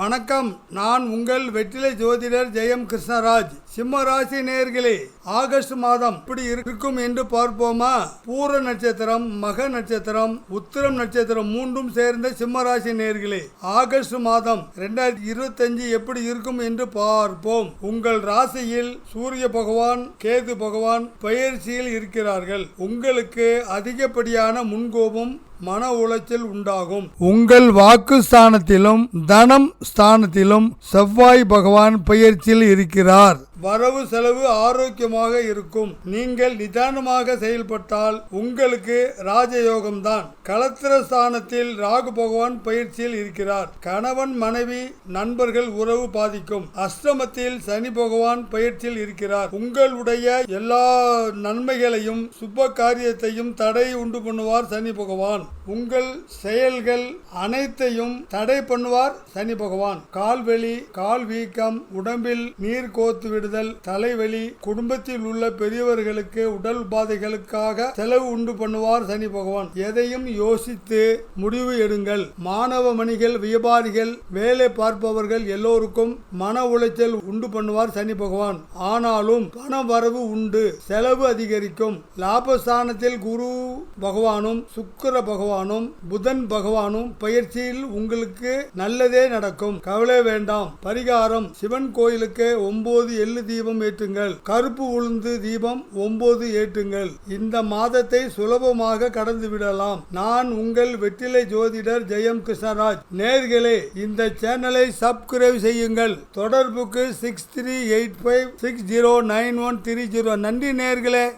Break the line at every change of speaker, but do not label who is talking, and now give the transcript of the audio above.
வணக்கம். நான் உங்கள் வெற்றிலை ஜோதிடர் ஜெயம் கிருஷ்ணராஜ். சிம்ம ராசி நேர்களே ஆகஸ்ட் மாதம் இப்படி இருக்கும் என்று பார்ப்போமா? பூர நட்சத்திரம் மக நட்சத்திரம் உத்திரம் நட்சத்திரம் மூன்றும் சேர்ந்த சிம்ம ராசி நேர்களே ஆகஸ்ட் மாதம் ரெண்டாயிரத்தி இருபத்தஞ்சு எப்படி இருக்கும் என்று பார்ப்போம். உங்கள் ராசியில் சூரிய பகவான் கேது பகவான் பயிற்சியில் இருக்கிறார்கள். உங்களுக்கு அதிகப்படியான முன்கோபம் மன உளைச்சல் உண்டாகும். உங்கள் வாக்கு ஸ்தானத்திலும் தனம் ஸ்தானத்திலும் செவ்வாய் பகவான் பயிற்சியில் இருக்கிறார். வரவு செலவு ஆரோக்கியமாக இருக்கும். நீங்கள் நிதானமாக செயல்பட்டால் உங்களுக்கு ராஜயோகம்தான். தான் ஸ்தானத்தில் ராகு பகவான் பயிற்சியில் இருக்கிறார். கணவன் மனைவி நண்பர்கள் உறவு பாதிக்கும். அஷ்டமத்தில் சனி பகவான் பயிற்சியில் இருக்கிறார். உங்களுடைய எல்லா நன்மைகளையும் சுப காரியத்தையும் தடை உண்டு பண்ணுவார் சனி பகவான். உங்கள் செயல்கள் அனைத்தையும் தடை பண்ணுவார் சனி பகவான். கால்வலி கால் வீக்கம் உடம்பில் நீர் கோத்து விடுதல் தலைவலி குடும்பத்தில் உள்ள பெரியவர்களுக்கு உடல் உபாதைகளுக்காக செலவு உண்டு பண்ணுவார் சனி பகவான். எதையும் யோசித்து முடிவு எடுங்கள். மாணவ மணிகள் வியாபாரிகள் வேலை பார்ப்பவர்கள் எல்லோருக்கும் மன உளைச்சல் உண்டு பண்ணுவார் சனி பகவான். ஆனாலும் பண வரவு உண்டு செலவு அதிகரிக்கும். லாபஸ்தானத்தில் குரு பகவானும் சுக்கிர பகவானும் புதன் பகவானும் பயிற்சியில் உங்களுக்கு நல்லதே நடக்கும். கவலை வேண்டாம். பரிகாரம் சிவன் கோயிலுக்கு ஒன்பது எள்ளு தீபம் ஏற்றுங்கள். கருப்பு உளுந்து தீபம் ஒன்பது ஏற்றுங்கள். இந்த மாதத்தை சுலபமாக கடந்து விடலாம் நான் உங்கள் வெற்றிலை ஜோதிடர் ஜெயம் கிருஷ்ணராஜ். நேர்களே இந்த சேனலை சப்ஸ்கிரைப் செய்யுங்கள். தொடர்புக்கு six three eight five six zero nine one three zero. நன்றி நேர்களே.